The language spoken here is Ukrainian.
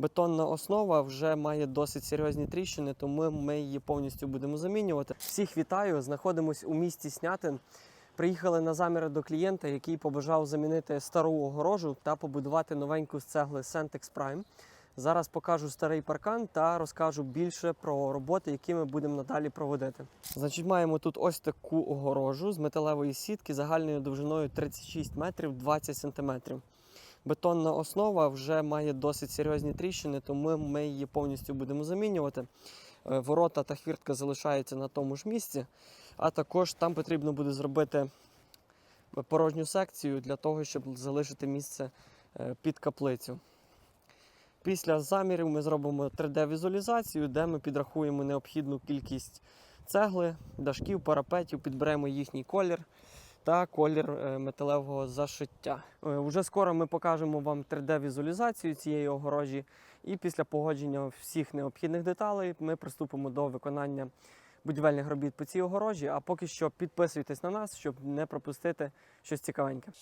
Бетонна основа вже має досить серйозні тріщини, тому ми її повністю будемо замінювати. Всіх вітаю! Знаходимось у місті Снятин. Приїхали на заміри до клієнта, який побажав замінити стару огорожу та побудувати новеньку з цегли Sentex Prime. Зараз покажу старий паркан та розкажу більше про роботи, які ми будемо надалі проводити. Значить, маємо тут ось таку огорожу з металевої сітки загальною довжиною 36 метрів 20 сантиметрів. Бетонна основа вже має досить серйозні тріщини, тому ми її повністю будемо замінювати. Е, Ворота та хвіртка залишаються на тому ж місці, а також там потрібно буде зробити порожню секцію для того, щоб залишити місце е, під каплицю. Після замірів ми зробимо 3D-візуалізацію, де ми підрахуємо необхідну кількість цегли, дашків, парапетів, підберемо їхній колір та колір е, металевого зашиття. Е, Уже скоро ми покажемо вам 3D-візуалізацію цієї огорожі, і після погодження всіх необхідних деталей ми приступимо до виконання будівельних робіт по цій огорожі. А поки що підписуйтесь на нас, щоб не пропустити щось цікавеньке.